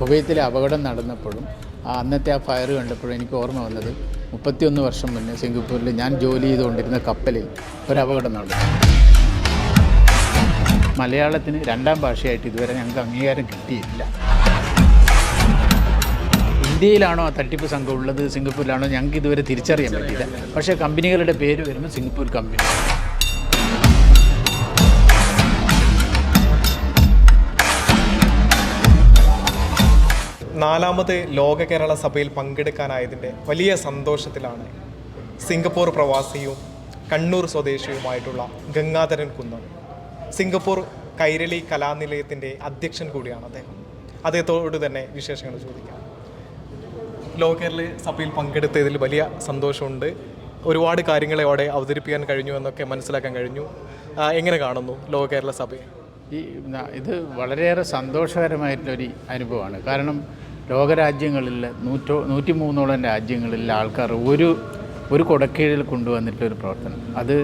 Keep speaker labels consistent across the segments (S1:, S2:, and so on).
S1: കുവൈത്തിലെ അപകടം നടന്നപ്പോഴും അന്നത്തെ ആ ഫയർ കണ്ടപ്പോഴും എനിക്ക് ഓർമ്മ വന്നത് മുപ്പത്തിയൊന്ന് വർഷം മുന്നേ സിംഗപ്പൂരിൽ ഞാൻ ജോലി ചെയ്തുകൊണ്ടിരുന്ന കപ്പലിൽ ഒരു അപകടം നടന്നു. മലയാളത്തിന് രണ്ടാം ഭാഷയായിട്ട് ഇതുവരെ ഞങ്ങൾക്ക് അംഗീകാരം കിട്ടിയില്ല. ഇന്ത്യയിലാണോ ആ തട്ടിപ്പ് സംഘം ഉള്ളത് സിംഗപ്പൂരിലാണോ ഞങ്ങൾക്ക് ഇതുവരെ തിരിച്ചറിയാൻ പറ്റിയില്ല. പക്ഷേ കമ്പനികളുടെ പേര് വരുമ്പോൾ സിംഗപ്പൂർ കമ്പനി
S2: നാലാമത് ലോക കേരള സഭയിൽ പങ്കെടുക്കാനായതിന്റെ വലിയ സന്തോഷത്തിലാണ് സിംഗപ്പൂർ പ്രവാസിയും കണ്ണൂർ സ്വദേശിയുമായിട്ടുള്ള ഗംഗാധരൻ കുന്നം സിംഗപ്പൂർ കൈരളി കലാനിലയത്തിന്റെ അധ്യക്ഷൻ കൂടിയാണ് അദ്ദേഹം. അദ്ദേഹത്തോട് തന്നെ വിശേഷങ്ങൾ ചോദിക്കാം. ലോക കേരള സഭയിൽ പങ്കെടുത്തതിൽ വലിയ സന്തോഷമുണ്ട്. ഒരുപാട് കാര്യങ്ങളെ അവിടെ അവതരിപ്പിക്കാൻ കഴിഞ്ഞു എന്നൊക്കെ മനസ്സിലാക്കാൻ കഴിഞ്ഞു. എങ്ങനെ കാണുന്നു ലോക കേരള സഭയെ?
S1: ഈ ഇത് വളരെയേറെ സന്തോഷകരമായിട്ടുള്ളൊരു അനുഭവമാണ്. കാരണം ലോകരാജ്യങ്ങളിൽ നൂറ്റോ നൂറ്റി മൂന്നോളം രാജ്യങ്ങളിലെ ആൾക്കാർ ഒരു ഒരു കൊടക്കീഴിൽ കൊണ്ടുവന്നിട്ടൊരു പ്രവർത്തനം. അത്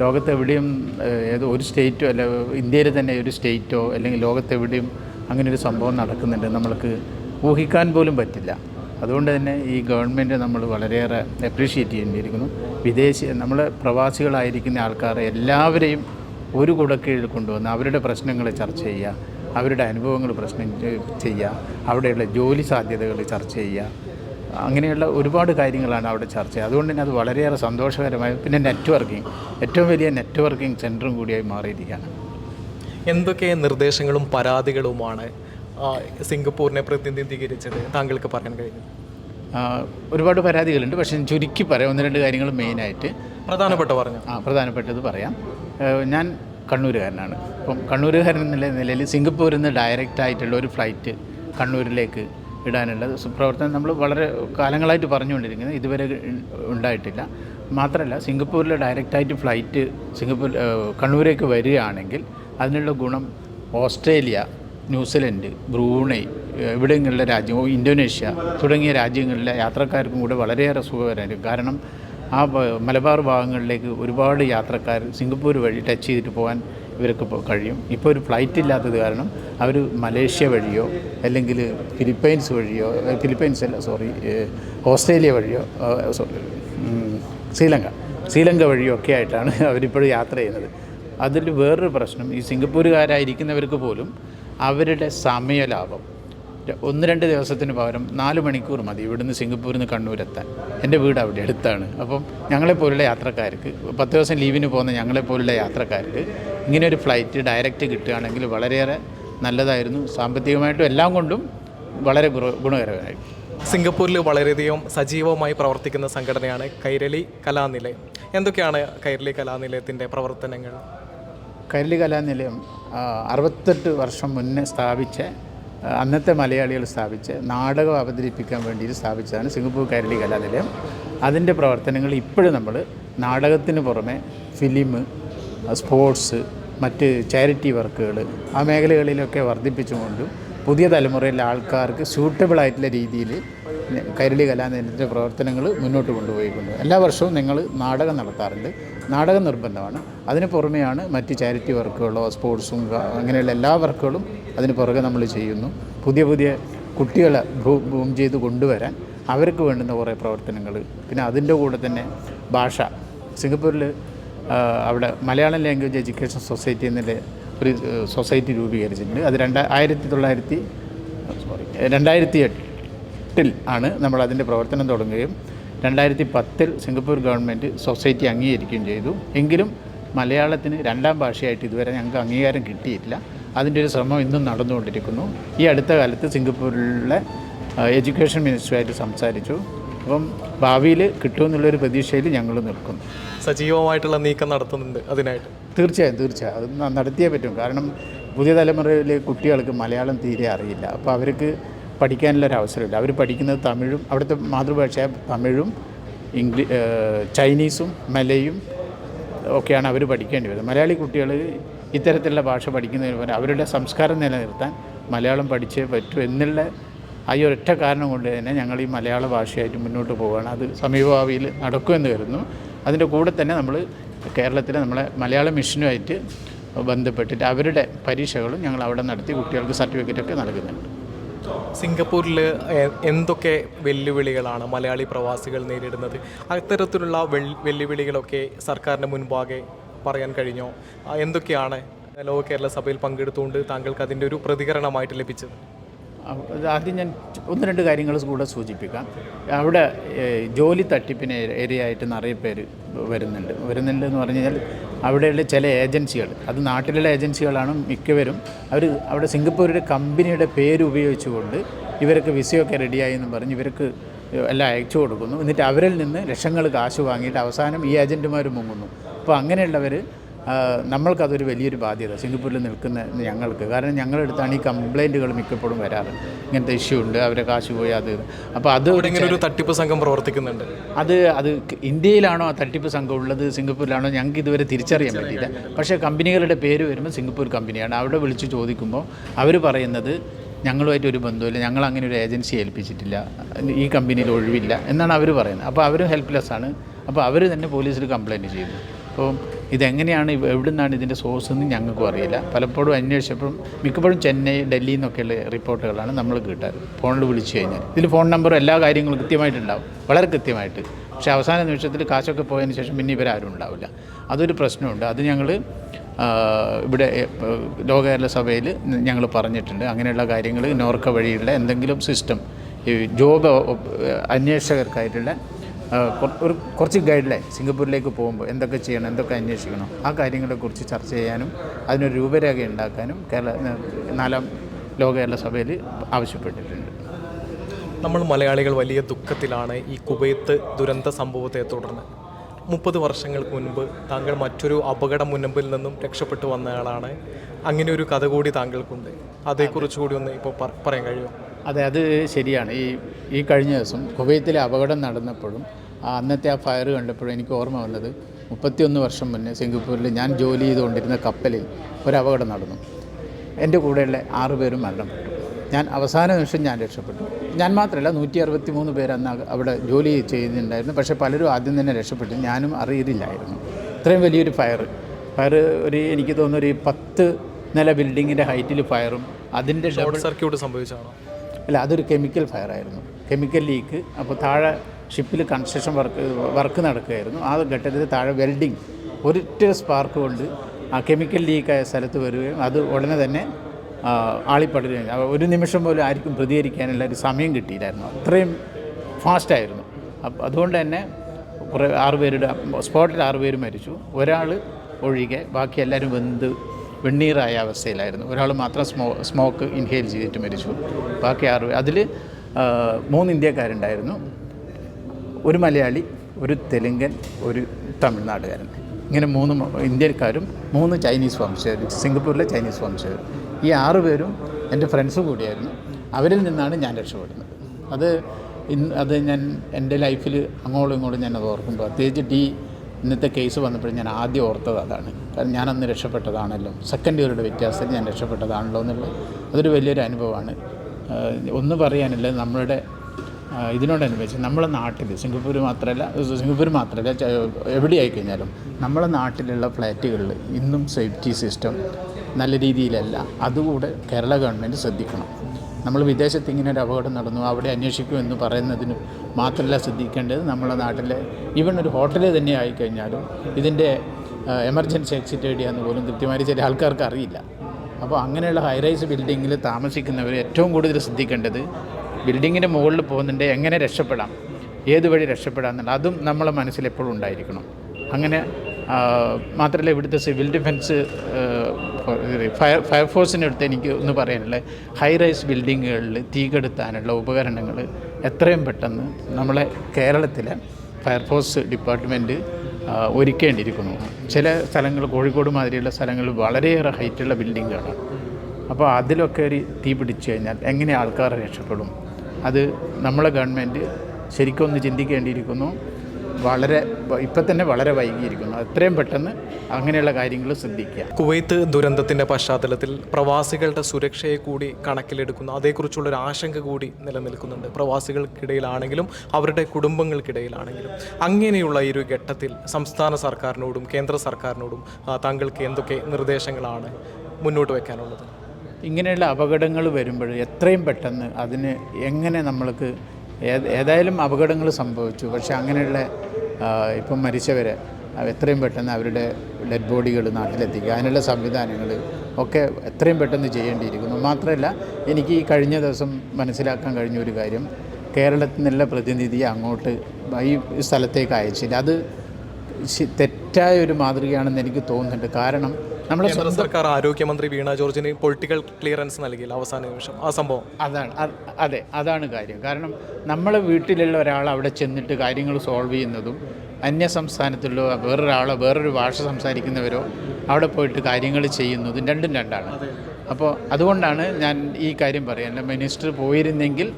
S1: ലോകത്തെവിടെയും ഏത് ഏതോ ഒരു സ്റ്റേറ്റോ അല്ല ഇന്ത്യയിൽ തന്നെ ഒരു സ്റ്റേറ്റോ അല്ലെങ്കിൽ ലോകത്തെവിടെയും അങ്ങനെ ഒരു സംഭവം നടക്കുന്നുണ്ട് നമ്മൾക്ക് ഊഹിക്കാൻ പോലും പറ്റില്ല. അതുകൊണ്ട് തന്നെ ഈ ഗവൺമെന്റ് നമ്മൾ വളരെയേറെ അപ്രീഷിയേറ്റ് ചെയ്യേണ്ടിയിരിക്കുന്നു. വിദേശി നമ്മൾ പ്രവാസികളായിരിക്കുന്ന ആൾക്കാരെ എല്ലാവരെയും ഒരു കുടക്കീഴിൽ കൊണ്ടുവന്ന് അവരുടെ പ്രശ്നങ്ങൾ ചർച്ച ചെയ്യുക അവരുടെ അനുഭവങ്ങൾ പ്രശ്നം ചെയ്യുക അവിടെയുള്ള ജോലി സാധ്യതകൾ ചർച്ച ചെയ്യുക അങ്ങനെയുള്ള ഒരുപാട് കാര്യങ്ങളാണ് അവിടെ ചർച്ച ചെയ്യുക. അതുകൊണ്ട് തന്നെ അത് വളരെയേറെ സന്തോഷകരമായ പിന്നെ നെറ്റ്വർക്കിംഗ്. ഏറ്റവും വലിയ നെറ്റ്വർക്കിംഗ് സെന്ററും കൂടിയായി മാറിയിരിക്കുകയാണ്.
S2: എന്തൊക്കെ നിർദ്ദേശങ്ങളും പരാതികളുമാണ് സിംഗപ്പൂരിനെ പ്രതിനിധീകരിച്ചത്? താങ്കൾക്ക് പറയാൻ കഴിഞ്ഞു
S1: ഒരുപാട് പരാതികളുണ്ട്. പക്ഷേ ചുരുക്കി പറയാം. ഒന്ന് രണ്ട് കാര്യങ്ങൾ മെയിനായിട്ട്
S2: പ്രധാനപ്പെട്ട പറഞ്ഞു?
S1: ആ പ്രധാനപ്പെട്ടത് പറയാം. ഞാൻ കണ്ണൂരുകാരനാണ്. അപ്പം കണ്ണൂരുകാരൻ എന്നുള്ള നിലയിൽ സിംഗപ്പൂരിൽ നിന്ന് ഡയറക്റ്റ് ആയിട്ടുള്ള ഒരു ഫ്ലൈറ്റ് കണ്ണൂരിലേക്ക് ഇടാനുള്ള സു- പ്രവർത്തനം നമ്മൾ വളരെ കാലങ്ങളായിട്ട് പറഞ്ഞുകൊണ്ടിരിക്കുന്നത്. ഇതുവരെ ഉണ്ടായിട്ടില്ല. മാത്രമല്ല സിംഗപ്പൂരിൽ ഡയറക്റ്റായിട്ട് ഫ്ലൈറ്റ് സിംഗപ്പൂർ കണ്ണൂരേക്ക് വരികയാണെങ്കിൽ അതിനുള്ള ഗുണം ഓസ്ട്രേലിയ ന്യൂസിലൻഡ് ബ്രൂണൈ ഇവിടെയുള്ള രാജ്യം ഇന്തോനേഷ്യ തുടങ്ങിയ രാജ്യങ്ങളിലെ യാത്രക്കാർക്കും കൂടെ വളരെയേറെ സുഖകരമായിരിക്കും. കാരണം ആ മലബാർ ഭാഗങ്ങളിലേക്ക് ഒരുപാട് യാത്രക്കാർ സിംഗപ്പൂർ വഴി ടച്ച് ചെയ്തിട്ട് പോകാൻ ഇവർക്ക് കഴിയും. ഇപ്പോൾ ഒരു ഫ്ലൈറ്റ് ഇല്ലാത്തത് കാരണം അവർ മലേഷ്യ വഴിയോ അല്ലെങ്കിൽ ഫിലിപ്പൈൻസ് വഴിയോ ഫിലിപ്പൈൻസ് അല്ല സോറി ഓസ്ട്രേലിയ വഴിയോ സോറി ശ്രീലങ്ക ശ്രീലങ്ക വഴിയോ ഒക്കെ ആയിട്ടാണ് അവരിപ്പോഴും യാത്ര ചെയ്യുന്നത്. അതിൽ വേറൊരു പ്രശ്നം ഈ സിംഗപ്പൂരുകാരായിരിക്കുന്നവർക്ക് പോലും അവരുടെ സമയലാഭം ഒന്ന് രണ്ട് ദിവസത്തിന് പകരം നാല് മണിക്കൂർ മതി ഇവിടുന്ന് സിംഗപ്പൂരിൽ നിന്ന് കണ്ണൂരെത്താൻ. എന്റെ വീട് അവിടെ അടുത്താണ്. അപ്പം ഞങ്ങളെപ്പോലുള്ള യാത്രക്കാർക്ക് പത്ത് ദിവസം ലീവിന് പോകുന്ന ഞങ്ങളെപ്പോലുള്ള യാത്രക്കാർക്ക് ഇങ്ങനെ ഒരു ഫ്ലൈറ്റ് ഡയറക്റ്റ് കിട്ടുകയാണെങ്കിൽ വളരെയേറെ നല്ലതായിരുന്നു. സാമ്പത്തികമായിട്ടും എല്ലാം കൊണ്ടും വളരെ ഗുണ- ഗുണകരമായിരുന്നു.
S2: സിംഗപ്പൂരിൽ വളരെയധികം സജീവമായി പ്രവർത്തിക്കുന്ന സംഘടനയാണ് കൈരളി കലാനിലയം. എന്തൊക്കെയാണ് കൈരളി കലാനിലയത്തിന്റെ പ്രവർത്തനങ്ങൾ?
S1: കൈരളി കലാനിലയം അറുപത്തെട്ട് വർഷം മുന്നേ സ്ഥാപിച്ച അന്നത്തെ മലയാളികൾ സ്ഥാപിച്ച് നാടകം അവതരിപ്പിക്കാൻ വേണ്ടിയിട്ട് സ്ഥാപിച്ചതാണ് സിംഗപ്പൂർ കൈരളി കലാനിലയം. അതിന്റെ പ്രവർത്തനങ്ങൾ ഇപ്പോഴും നമ്മൾ നാടകത്തിന് പുറമെ ഫിലിം സ്പോർട്സ് മറ്റ് ചാരിറ്റി വർക്കുകൾ ആ മേഖലകളിലൊക്കെ വർദ്ധിപ്പിച്ചുകൊണ്ടും പുതിയ തലമുറയിലെ ആൾക്കാർക്ക് സ്യൂട്ടബിൾ ആയിട്ടുള്ള രീതിയിൽ കൈരളി കലാനിലയത്തിന്റെ പ്രവർത്തനങ്ങൾ മുന്നോട്ട് കൊണ്ടുപോയിക്കൊണ്ട് എല്ലാ വർഷവും നിങ്ങൾ നാടകം നടത്താറുണ്ട്. നാടകം നിർബന്ധമാണ്. അതിന് പുറമെയാണ് മറ്റ് ചാരിറ്റി വർക്കുകളോ സ്പോർട്സും അങ്ങനെയുള്ള എല്ലാ വർക്കുകളും അതിന് പുറകെ നമ്മൾ ചെയ്യുന്നു. പുതിയ പുതിയ കുട്ടികളെ ഭൂ- ചെയ്ത് കൊണ്ടുവരാൻ അവർക്ക് വേണ്ടുന്ന കുറേ പ്രവർത്തനങ്ങൾ. പിന്നെ അതിന്റെ കൂടെ തന്നെ ഭാഷ. സിംഗപ്പൂരിൽ അവിടെ മലയാളം ലാംഗ്വേജ് എഡ്യൂക്കേഷൻ സൊസൈറ്റി എന്നുള്ള ഒരു സൊസൈറ്റി രൂപീകരിച്ചിട്ടുണ്ട്. അത് രണ്ട് ആയിരത്തി തൊള്ളായിരത്തി സോറി രണ്ടായിരത്തി എട്ടിൽ ആണ് നമ്മൾ അതിന്റെ പ്രവർത്തനം തുടങ്ങുകയും രണ്ടായിരത്തി പത്തിൽ സിംഗപ്പൂർ ഗവൺമെന്റ് സൊസൈറ്റി അംഗീകരിക്കുകയും ചെയ്തു. എങ്കിലും മലയാളത്തിന് രണ്ടാം ഭാഷയായിട്ട് ഇതുവരെ ഞങ്ങൾക്ക് അംഗീകാരം കിട്ടിയിട്ടില്ല. അതിന്റെ ഒരു ശ്രമം ഇന്നും നടന്നുകൊണ്ടിരിക്കുന്നു. ഈ അടുത്ത കാലത്ത് സിംഗപ്പൂരിലെ എഡ്യൂക്കേഷൻ മിനിസ്റ്ററുമായിട്ട് സംസാരിച്ചു. അപ്പം ഭാവിയിൽ കിട്ടുമെന്നുള്ളൊരു പ്രതീക്ഷയിൽ ഞങ്ങൾ നിൽക്കുന്നു.
S2: സജീവമായിട്ടുള്ള നീക്കം നടത്തുന്നുണ്ട് അതിനായിട്ട്.
S1: തീർച്ചയായും തീർച്ചയായും. അത് നടത്തിയേ പറ്റും. കാരണം പുതിയ തലമുറയിലെ കുട്ടികൾക്ക് മലയാളം തീരെ അറിയില്ല. അപ്പോൾ അവർക്ക് പഠിക്കാനുള്ളൊരു അവസരമില്ല അവർ പഠിക്കുന്നത് തമിഴും അവിടുത്തെ മാതൃഭാഷ തമിഴും ഇംഗ്ലീ ചൈനീസും മലയും ഒക്കെയാണ് അവർ പഠിക്കേണ്ടി വരുന്നത്. മലയാളി കുട്ടികൾ ഇത്തരത്തിലുള്ള ഭാഷ പഠിക്കുന്നതിന് പകരം അവരുടെ സംസ്കാരം നിലനിർത്താൻ മലയാളം പഠിച്ചേ പറ്റൂ എന്നുള്ള ആ ഈ ഒരൊറ്റ കാരണം കൊണ്ട് തന്നെ ഞങ്ങൾ ഈ മലയാള ഭാഷയായിട്ട് മുന്നോട്ട് പോവുകയാണ്. അത് സമീപഭാവിയിൽ നടക്കുമെന്ന് കരുതുന്നു. അതിന്റെ കൂടെ തന്നെ നമ്മൾ കേരളത്തിലെ നമ്മളെ മലയാള മിഷനുമായിട്ട് ബന്ധപ്പെട്ടിട്ട് അവരുടെ പരീക്ഷകളും ഞങ്ങൾ അവിടെ നടത്തി കുട്ടികൾക്ക് സർട്ടിഫിക്കറ്റൊക്കെ നൽകുന്നുണ്ട്.
S2: സിംഗപ്പൂരിൽ എന്തൊക്കെ വെല്ലുവിളികളാണ് മലയാളി പ്രവാസികൾ നേരിടുന്നത്? അത്തരത്തിലുള്ള വെല്ലുവിളികളൊക്കെ സർക്കാരിന് മുൻപാകെ പറയാൻ കഴിഞ്ഞോ? എന്തൊക്കെയാണ് ലോക കേരള സഭയിൽ പങ്കെടുത്തുകൊണ്ട് താങ്കൾക്ക് അതിന്റെ ഒരു പ്രതികരണമായിട്ട് ലഭിച്ചത്?
S1: ആദ്യം ഞാൻ ഒന്ന് രണ്ട് കാര്യങ്ങൾ കൂടെ സൂചിപ്പിക്കാം. അവിടെ ജോലി തട്ടിപ്പിന് ഏരിയയായിട്ട് നിറയെ പേര് വരുന്നുണ്ട്. വരുന്നുണ്ട് എന്ന് പറഞ്ഞു കഴിഞ്ഞാൽ അവിടെയുള്ള ചില ഏജൻസികൾ അത് നാട്ടിലുള്ള ഏജൻസികളാണ് മിക്കവരും. അവർ അവിടെ സിംഗപ്പൂരിന്റെ കമ്പനിയുടെ പേര് ഉപയോഗിച്ചുകൊണ്ട് ഇവർക്ക് വിസയൊക്കെ റെഡിയായി എന്ന് പറഞ്ഞ് ഇവർക്ക് എല്ലാം അയച്ചു കൊടുക്കുന്നു. എന്നിട്ട് അവരിൽ നിന്ന് ലക്ഷങ്ങൾ കാശ് വാങ്ങിയിട്ട് അവസാനം ഈ ഏജന്റുമാർ മുങ്ങുന്നു. അപ്പോൾ അങ്ങനെയുള്ളവർ നമ്മൾക്കതൊരു വലിയൊരു ബാധ്യത സിംഗപ്പൂരിൽ നിൽക്കുന്ന ഞങ്ങൾക്ക്. കാരണം ഞങ്ങളെടുത്താണ് ഈ കംപ്ലൈന്റുകൾ മിക്കപ്പോഴും വരാറ്. ഇങ്ങനത്തെ ഇഷ്യൂ ഉണ്ട് അവരെ കാശ് പോയി അത്. അപ്പോൾ അത്
S2: ഇങ്ങനെ ഒരു തട്ടിപ്പ് സംഘം പ്രവർത്തിക്കുന്നുണ്ട്.
S1: അത് അത് ഇന്ത്യയിലാണോ ആ തട്ടിപ്പ് സംഘം ഉള്ളത് സിംഗപ്പൂരിലാണോ ഞങ്ങൾക്ക് ഇതുവരെ തിരിച്ചറിയാൻ പറ്റിയില്ല. പക്ഷേ കമ്പനികളുടെ പേര് വരുമ്പോൾ സിംഗപ്പൂർ കമ്പനിയാണ്. അവിടെ വിളിച്ച് ചോദിക്കുമ്പോൾ അവർ പറയുന്നത് ഞങ്ങളുമായിട്ട് ഒരു ബന്ധമില്ല ഞങ്ങൾ അങ്ങനെ ഒരു ഏജൻസി ഏൽപ്പിച്ചിട്ടില്ല ഈ കമ്പനിയിൽ ഒഴിവില്ല എന്നാണ് അവർ പറയുന്നത്. അപ്പോൾ അവരും ഹെൽപ്ലെസ് ആണ്. അപ്പോൾ അവർ തന്നെ പോലീസിൽ കംപ്ലയിന്റ് ചെയ്യുന്നു. അപ്പോൾ ഇതെങ്ങനെയാണ് എവിടെ നിന്നാണ് ഇതിന്റെ സോഴ്സ് എന്ന് ഞങ്ങൾക്കും അറിയില്ല. പലപ്പോഴും അന്വേഷിച്ചപ്പോൾ മിക്കപ്പോഴും ചെന്നൈ ഡൽഹിയിൽ നിന്നൊക്കെയുള്ള റിപ്പോർട്ടുകളാണ് നമ്മൾ കിട്ടാറ്. ഫോണിൽ വിളിച്ചു കഴിഞ്ഞാൽ. ഇതിൽ ഫോൺ നമ്പറും എല്ലാ കാര്യങ്ങളും കൃത്യമായിട്ടുണ്ടാവും. വളരെ കൃത്യമായിട്ട്. പക്ഷേ അവസാന നിമിഷത്തിൽ കാശൊക്കെ പോയതിന് ശേഷം പിന്നെ ഇവരാരും ഉണ്ടാവില്ല. അതൊരു പ്രശ്നമുണ്ട്. അത് ഞങ്ങൾ ഇവിടെ ലോകകേരള ലോക സഭയിൽ ഞങ്ങൾ പറഞ്ഞിട്ടുണ്ട്. അങ്ങനെയുള്ള കാര്യങ്ങൾ നോർക്ക വഴിയുള്ള എന്തെങ്കിലും സിസ്റ്റം ഈ ജോബ് അന്വേഷകർക്കായിട്ടുള്ള ഒരു കുറച്ച് ഗൈഡ് ലൈൻ സിംഗപ്പൂരിലേക്ക് പോകുമ്പോൾ എന്തൊക്കെ ചെയ്യണം എന്തൊക്കെ അന്വേഷിക്കണം ആ കാര്യങ്ങളെക്കുറിച്ച് ചർച്ച ചെയ്യാനും അതിനൊരു രൂപരേഖ ഉണ്ടാക്കാനും കേരള നാലാം ലോക കേരള സഭയിൽ ആവശ്യപ്പെട്ടിട്ടുണ്ട്.
S2: നമ്മൾ മലയാളികൾ വലിയ ദുഃഖത്തിലാണ് ഈ കുവൈത്ത് ദുരന്ത സംഭവത്തെ തുടർന്ന്. മുപ്പത് വർഷങ്ങൾക്ക് മുൻപ് താങ്കൾ മറ്റൊരു അപകടം മുൻപിൽ നിന്നും രക്ഷപ്പെട്ടു വന്നയാളാണ് അങ്ങനെ ഒരു കഥ കൂടി താങ്കൾക്കുണ്ട്. അതേക്കുറിച്ച് കൂടി ഒന്ന് ഇപ്പോൾ പറയാൻ കഴിയുമോ?
S1: അതെ അത് ശരിയാണ്. ഈ ഈ കഴിഞ്ഞ ദിവസം കുവൈത്തിലെ അപകടം നടന്നപ്പോഴും ആ അന്നത്തെ ആ ഫയർ കണ്ടപ്പോഴും എനിക്ക് ഓർമ്മ വന്നത് മുപ്പത്തിയൊന്ന് വർഷം മുന്നേ സിംഗപ്പൂരിൽ ഞാൻ ജോലി ചെയ്തുകൊണ്ടിരുന്ന കപ്പലിൽ ഒരപകടം നടന്നു. എന്റെ കൂടെയുള്ള ആറ് പേരും മരണപ്പെട്ടു. ഞാൻ അവസാന നിമിഷം ഞാൻ രക്ഷപ്പെട്ടു. ഞാൻ മാത്രമല്ല നൂറ്റി അറുപത്തി മൂന്ന് പേര് അന്ന് അവിടെ ജോലി ചെയ്യുന്നുണ്ടായിരുന്നു. പക്ഷേ പലരും ആദ്യം തന്നെ രക്ഷപ്പെട്ടു. ഞാനും അറിയില്ലായിരുന്നു ഇത്രയും വലിയൊരു ഫയർ ഫയർ ഒരു എനിക്ക് തോന്നുന്നു ഒരു പത്ത് നില ബിൽഡിങ്ങിന്റെ ഹൈറ്റിൽ ഫയറും അതിന്റെ
S2: ഷോർട്ട് സർക്യൂട്ട് സംഭവിച്ചാണോ
S1: അല്ല അതൊരു കെമിക്കൽ ഫയർ ആയിരുന്നു. കെമിക്കൽ ലീക്ക് അപ്പോൾ താഴെ ഷിപ്പിൽ കൺസ്ട്രക്ഷൻ വർക്ക് വർക്ക് നടക്കുകയായിരുന്നു. ആ ഘട്ടത്തിൽ താഴെ വെൽഡിങ് ഒരിറ്റ സ്പാർക്ക് കൊണ്ട് ആ കെമിക്കൽ ലീക്കായ സ്ഥലത്ത് വരികയും അത് ഉടനെ തന്നെ ആളിപ്പടരുകയും ഒരു നിമിഷം പോലും ആർക്കും പ്രതികരിക്കാനുള്ള ഒരു സമയം കിട്ടിയില്ലായിരുന്നു. അത്രയും ഫാസ്റ്റായിരുന്നു അപ്പം അതുകൊണ്ട് തന്നെ കുറേ ആറ് പേരുടെ സ്പോട്ടിൽ പേര് മരിച്ചു. ഒരാൾ ഒഴികെ ബാക്കി എല്ലാവരും വെന്ത് വെണ്ണീറായ അവസ്ഥയിലായിരുന്നു. ഒരാൾ മാത്രം സ്മോ സ്മോക്ക് ഇൻഹെയിൽ ചെയ്തിട്ട് മരിച്ചു. ബാക്കി ആറ് അതിൽ മൂന്ന് ഇന്ത്യക്കാരുണ്ടായിരുന്നു. ഒരു മലയാളി ഒരു തെലുങ്കൻ ഒരു തമിഴ്നാടുകാരൻ. ഇങ്ങനെ മൂന്ന് ഇന്ത്യക്കാരും മൂന്ന് ചൈനീസ് വംശജരും സിംഗപ്പൂരിലെ ചൈനീസ് വംശജരും. ഈ ആറ് പേരും എന്റെ ഫ്രണ്ട്സും കൂടിയായിരുന്നു. അവരിൽ നിന്നാണ് ഞാൻ രക്ഷപ്പെടുന്നത്. അത് ഇന്ന് അത് ഞാൻ എന്റെ ലൈഫിൽ അങ്ങോട്ടും ഇങ്ങോട്ടും ഞാൻ അത് ഓർക്കുമ്പോൾ പ്രത്യേകിച്ച് ഡി ഇന്നത്തെ കേസ് വന്നപ്പോൾ ഞാൻ ആദ്യം ഓർത്തത് അതാണ്. കാരണം ഞാൻ അന്ന് രക്ഷപ്പെട്ടതാണല്ലോ. സെക്കൻഡ് ഇയറുടെ വ്യത്യാസത്തിൽ ഞാൻ രക്ഷപ്പെട്ടതാണല്ലോ എന്നുള്ളത് അതൊരു വലിയൊരു അനുഭവമാണ്. ഒന്നും പറയാനില്ല. നമ്മളുടെ ഇതിനോടനുബന്ധിച്ച് നമ്മളെ നാട്ടിൽ സിംഗപ്പൂർ മാത്രമല്ല സിംഗപ്പൂർ മാത്രമല്ല എവിടെ എവിടെയായി കഴിഞ്ഞാലും നമ്മളെ നാട്ടിലുള്ള ഫ്ലാറ്റുകളിൽ ഇന്നും സേഫ്റ്റി സിസ്റ്റം നല്ല രീതിയിലല്ല. അതുകൂടെ കേരള ഗവൺമെന്റ് ശ്രദ്ധിക്കണം. നമ്മൾ വിദേശത്ത് ഇങ്ങനെ ഒരു അപകടം നടന്നു അവിടെ അന്വേഷിക്കും എന്ന് പറയുന്നതിന് മാത്രമല്ല ശ്രദ്ധിക്കേണ്ടത് നമ്മളെ നാട്ടിലെ ഈവൻ ഒരു ഹോട്ടലിൽ തന്നെ ആയിക്കഴിഞ്ഞാലും ഇതിന്റെ എമർജൻസി എക്സിറ്റ് ഐഡിയാന്ന് പോലും കൃത്യമായി ചില ആൾക്കാർക്ക് അറിയില്ല. അപ്പോൾ അങ്ങനെയുള്ള ഹൈറൈസ് ബിൽഡിങ്ങിൽ താമസിക്കുന്നവർ ഏറ്റവും കൂടുതൽ ശ്രദ്ധിക്കേണ്ടത് ബിൽഡിങ്ങിന്റെ മുകളിൽ പോകുന്നുണ്ട് എങ്ങനെ രക്ഷപ്പെടാം? ഏത് വഴി രക്ഷപ്പെടാം അതും നമ്മളെ മനസ്സിൽ എപ്പോഴും ഉണ്ടായിരിക്കണം. അങ്ങനെ മാത്രമല്ല ഇവിടുത്തെ സിവിൽ ഡിഫൻസ് ഫയർ ഫയർഫോഴ്സിന്റെ അടുത്ത് എനിക്ക് ഒന്ന് പറയാനുള്ളത് ഹൈ റൈസ് ബിൽഡിങ്ങുകളിൽ തീ കെടുത്താനുള്ള ഉപകരണങ്ങൾ എത്രയും പെട്ടെന്ന് നമ്മളെ കേരളത്തിലെ ഫയർഫോഴ്സ് ഡിപ്പാർട്ട്മെന്റ് ഒരുക്കേണ്ടിയിരിക്കുന്നു. ചില സ്ഥലങ്ങൾ കോഴിക്കോട് മാതിരിയുള്ള സ്ഥലങ്ങൾ വളരെയേറെ ഹൈറ്റുള്ള ബിൽഡിങ്ങുകളാണ്. അപ്പോൾ അതിലൊക്കെ ഒരു തീ പിടിച്ചു കഴിഞ്ഞാൽ എങ്ങനെ ആൾക്കാർ രക്ഷപ്പെടും? അത് നമ്മളെ ഗവൺമെന്റ് ശരിക്കും ഒന്ന് ചിന്തിക്കേണ്ടിയിരിക്കുന്നു. വളരെ ഇപ്പം തന്നെ വളരെ വൈകിയിരിക്കുന്നു. എത്രയും പെട്ടെന്ന് അങ്ങനെയുള്ള കാര്യങ്ങൾ ശ്രദ്ധിക്കുക.
S2: കുവൈത്ത് ദുരന്തത്തിന്റെ പശ്ചാത്തലത്തിൽ പ്രവാസികളുടെ സുരക്ഷയെ കൂടി കണക്കിലെടുക്കുന്നു. അതേക്കുറിച്ചുള്ളൊരു ആശങ്ക കൂടി നിലനിൽക്കുന്നുണ്ട്. പ്രവാസികൾക്കിടയിലാണെങ്കിലും അവരുടെ കുടുംബങ്ങൾക്കിടയിലാണെങ്കിലും. അങ്ങനെയുള്ള ഈ ഒരു ഘട്ടത്തിൽ സംസ്ഥാന സർക്കാരിനോടും കേന്ദ്ര സർക്കാരിനോടും താങ്കൾക്ക് എന്തൊക്കെ നിർദ്ദേശങ്ങളാണ് മുന്നോട്ട് വെക്കാനുള്ളത്?
S1: ഇങ്ങനെയുള്ള അപകടങ്ങൾ വരുമ്പോൾ എത്രയും പെട്ടെന്ന് അതിന് എങ്ങനെ നമ്മൾക്ക് ഏത് ഏതായാലും അപകടങ്ങൾ സംഭവിച്ചു. പക്ഷേ അങ്ങനെയുള്ള ഇപ്പം മരിച്ചവരെ എത്രയും പെട്ടെന്ന് അവരുടെ ഡെഡ് ബോഡികൾ നാട്ടിലെത്തിക്കുക. അതിനുള്ള സംവിധാനങ്ങൾ ഒക്കെ എത്രയും പെട്ടെന്ന് ചെയ്യേണ്ടിയിരിക്കുന്നു. മാത്രമല്ല എനിക്ക് ഈ കഴിഞ്ഞ ദിവസം മനസ്സിലാക്കാൻ കഴിഞ്ഞ ഒരു കാര്യം. കേരളത്തിൽ നിന്നുള്ള പ്രതിനിധിയെ അങ്ങോട്ട് ഈ സ്ഥലത്തേക്ക് അയച്ചില്ല. അത് തെറ്റായ ഒരു മാതൃകയാണെന്ന് എനിക്ക് തോന്നുന്നുണ്ട്. കാരണം നമ്മുടെ
S2: കേന്ദ്ര സർക്കാർ ആരോഗ്യമന്ത്രി വീണ ജോർജിന് പൊളിറ്റിക്കൽ ക്ലിയറൻസ് നൽകിയില്ല അവസാന നിമിഷം. ആ സംഭവം.
S1: അതാണ്. അതെ അതാണ് കാര്യം. കാരണം നമ്മളെ വീട്ടിലുള്ള ഒരാൾ അവിടെ ചെന്നിട്ട് കാര്യങ്ങൾ സോൾവ് ചെയ്യുന്നതും അന്യ സംസ്ഥാനത്തുള്ള വേറൊരാളോ വേറൊരു ഭാഷ സംസാരിക്കുന്നവരോ അവിടെ പോയിട്ട് കാര്യങ്ങൾ ചെയ്യുന്നതും രണ്ടും രണ്ടാണ്. അപ്പോൾ അതുകൊണ്ടാണ് ഞാൻ ഈ കാര്യം പറയാൻ മിനിസ്റ്റർ പോയിരുന്നെങ്കിൽ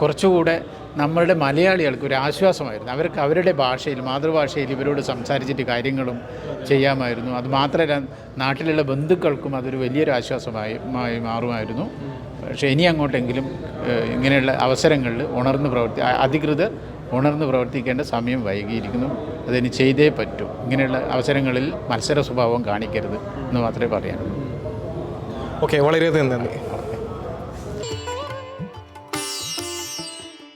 S1: കുറച്ചുകൂടെ നമ്മളുടെ മലയാളികൾക്ക് ഒരു ആശ്വാസമായിരുന്നു. അവർക്ക് അവരുടെ ഭാഷയിൽ മാതൃഭാഷയിൽ ഇവരോട് സംസാരിച്ചിട്ട് കാര്യങ്ങളും ചെയ്യാമായിരുന്നു. അത് മാത്രമല്ല നാട്ടിലുള്ള ബന്ധുക്കൾക്കും അതൊരു വലിയൊരു ആശ്വാസമായി മായി മാറുമായിരുന്നു. പക്ഷേ ഇനി അങ്ങോട്ടെങ്കിലും ഇങ്ങനെയുള്ള അവസരങ്ങളിൽ ഉണർന്ന് പ്രവർത്തി അധികൃതർ ഉണർന്ന് പ്രവർത്തിക്കേണ്ട സമയം വൈകിയിരിക്കുന്നു. അതിന് ചെയ്തേ പറ്റൂ. ഇങ്ങനെയുള്ള അവസരങ്ങളിൽ മത്സര സ്വഭാവം കാണിക്കരുത് എന്ന് മാത്രമേ പറയാനുള്ളൂ.
S2: ഓക്കെ വളരെയധികം നന്ദി.